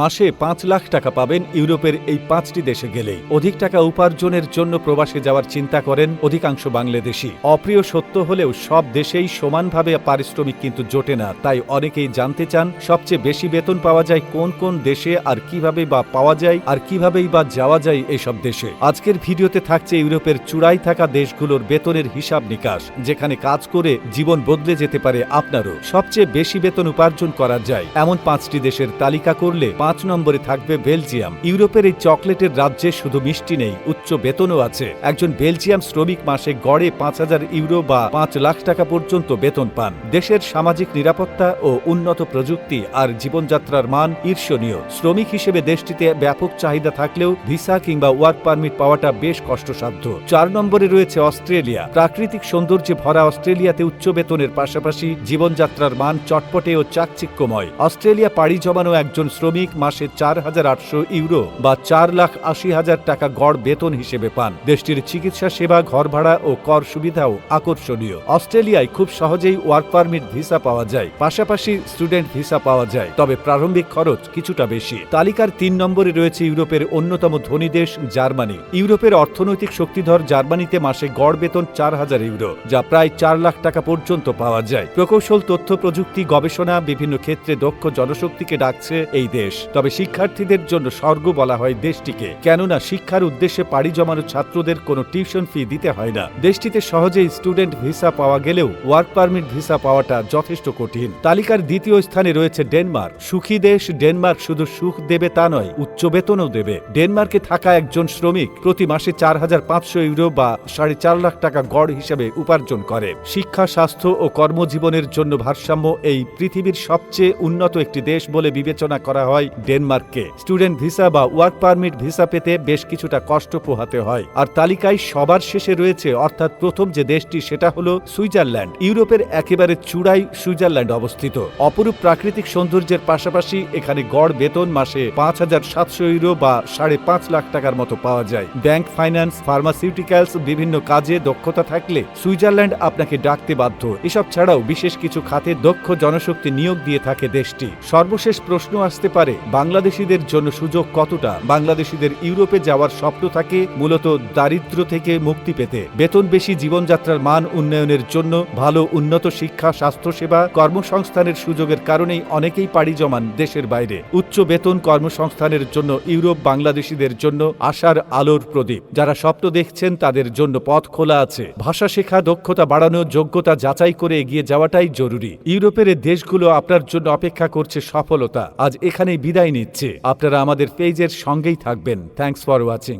মাসে পাঁচ লাখ টাকা পাবেন ইউরোপের এই পাঁচটি দেশে গেলেই। অধিক টাকা উপার্জনের জন্য প্রবাসে যাওয়ার চিন্তা করেন অধিকাংশ বাংলাদেশি। অপ্রিয় সত্য হলেও সব দেশেই সমানভাবে পারিশ্রমিক কিন্তু জোটে না। তাই অনেকেই জানতে চান, সবচেয়ে বেশি বেতন পাওয়া যায় কোন কোন দেশে আর কীভাবে বা পাওয়া যায় আর কিভাবেই বা যাওয়া যায় এসব দেশে। আজকের ভিডিওতে থাকছে ইউরোপের চূড়ায় থাকা দেশগুলোর বেতনের হিসাব নিকাশ, যেখানে কাজ করে জীবন বদলে যেতে পারে আপনারও। সবচেয়ে বেশি বেতন উপার্জন করা যায় এমন পাঁচটি দেশের তালিকা করলে পাঁচ নম্বরে থাকবে বেলজিয়াম। ইউরোপের এই চকলেটের রাজ্যে শুধু মিষ্টি নেই, উচ্চ বেতনও আছে। একজন বেলজিয়াম শ্রমিক মাসে গড়ে পাঁচ হাজার ইউরো বা পাঁচ লাখ টাকা পর্যন্ত বেতন পান। দেশের সামাজিক নিরাপত্তা ও উন্নত প্রযুক্তি আর জীবনযাত্রার মান ঈর্ষণীয়। শ্রমিক হিসেবে দেশটিতে ব্যাপক চাহিদা থাকলেও ভিসা কিংবা ওয়ার্ক পারমিট পাওয়াটা বেশ কষ্টসাধ্য। চার নম্বরে রয়েছে অস্ট্রেলিয়া। প্রাকৃতিক সৌন্দর্যে ভরা অস্ট্রেলিয়াতে উচ্চ বেতনের পাশাপাশি জীবনযাত্রার মান চটপটে ও চাকচিক্যময়। অস্ট্রেলিয়া পাড়ি জমানো একজন শ্রমিক মাসে চার হাজার আটশো ইউরো বা চার লাখ আশি হাজার টাকা গড় বেতন হিসেবে পান। দেশটির চিকিৎসা সেবা, ঘর ভাড়া ও কর সুবিধাও আকর্ষণীয়। অস্ট্রেলিয়ায় খুব সহজেই ওয়ার্ক পারমিট ভিসা পাওয়া যায়। পাশাপাশি স্টুডেন্ট ভিসা পাওয়া যায়। তবে প্রারম্ভিক খরচ কিছুটা বেশি। তালিকার তিন নম্বরে রয়েছে ইউরোপের অন্যতম ধনী দেশ, জার্মানি। ইউরোপের অর্থনৈতিক শক্তিধর জার্মানিতে মাসে গড় বেতন চার হাজার ইউরো, যা প্রায় চার লাখ টাকা পর্যন্ত পাওয়া যায়। প্রকৌশল, তথ্য প্রযুক্তি, গবেষণা, বিভিন্ন ক্ষেত্রে দক্ষ জনশক্তিকে ডাকছে এই দেশ। তবে শিক্ষার্থীদের জন্য স্বর্গ বলা হয় দেশটিকে। কেননা শিক্ষার উদ্দেশ্যে পাড়ি জমানো ছাত্রদের কোনো টিউশন ফি দিতে হয় না। দেশটিতে সহজেই স্টুডেন্ট ভিসা পাওয়া গেলেও ওয়ার্ক পারমিট ভিসা পাওয়াটা যথেষ্ট কঠিন। তালিকার দ্বিতীয় স্থানে রয়েছে ডেনমার্ক। সুখী দেশ, ডেনমার্ক শুধু সুখ দেবে তা নয়, উচ্চ বেতনও দেবে। ডেনমার্কে থাকা একজন শ্রমিক প্রতি মাসে চার হাজার পাঁচশো ইউরো বা সাড়ে চার লাখ টাকা গড় হিসেবে উপার্জন করে। শিক্ষা, স্বাস্থ্য ও কর্মজীবনের জন্য ভারসাম্য এই পৃথিবীর সবচেয়ে উন্নত একটি দেশ বলে বিবেচনা করা হয় ডেনমার্ককে। স্টুডেন্ট ভিসা বা ওয়ার্ক পারমিট ভিসা পেতে বেশ কিছুটা কষ্ট পোহাতে হয়। আর তালিকায় সবার শেষে রয়েছে, অর্থাৎ প্রথম যে দেশটি সেটা হলো সুইজারল্যান্ড। ইউরোপের একেবারে চূড়াই সুইজারল্যান্ড অবস্থিত। অপরূপ প্রাকৃতিক সৌন্দর্যের পাশাপাশি এখানে গড় বেতন মাসে পাঁচ হাজার সাতশো ইউরো বা সাড়ে পাঁচ লাখ টাকার মতো পাওয়া যায়। ব্যাংক ফাইন্যান্স, ফার্মাসিউটিক্যালস, বিভিন্ন কাজে দক্ষতা থাকলে সুইজারল্যান্ড আপনাকে ডাকতে বাধ্য। এসব ছাড়াও বিশেষ কিছু খাতে দক্ষ জনশক্তি নিয়োগ দিয়ে থাকে দেশটি। সর্বশেষ প্রশ্ন আসতে পারে বাংলাদেশিদের জন্য সুযোগ কতটা? বাংলাদেশিদের ইউরোপে যাওয়ার স্বপ্ন থাকে, মূলত দারিদ্র থেকে মুক্তি পেতে। বেতন বেশি, জীবনযাত্রার মান উন্নয়নের জন্য ভালো উন্নত শিক্ষা, স্বাস্থ্যসেবা, কর্মসংস্থানের সুযোগের কারণেই অনেকেই পাড়ি জমান দেশের বাইরে। উচ্চ বেতন কর্মসংস্থানের জন্য ইউরোপ বাংলাদেশিদের জন্য আশার আলোর প্রদীপ। যারা স্বপ্ন দেখছেন, তাদের জন্য পথ খোলা আছে। ভাষা শেখা, দক্ষতা বাড়ানো, যোগ্যতা যাচাই করে এগিয়ে যাওয়াটাই জরুরি। ইউরোপের দেশগুলো আপনার জন্য অপেক্ষা করছে সফলতা। আজ এখানেই বিদায় নিচ্ছে। আপনারা আমাদের পেজের সঙ্গেই থাকবেন। Thanks for watching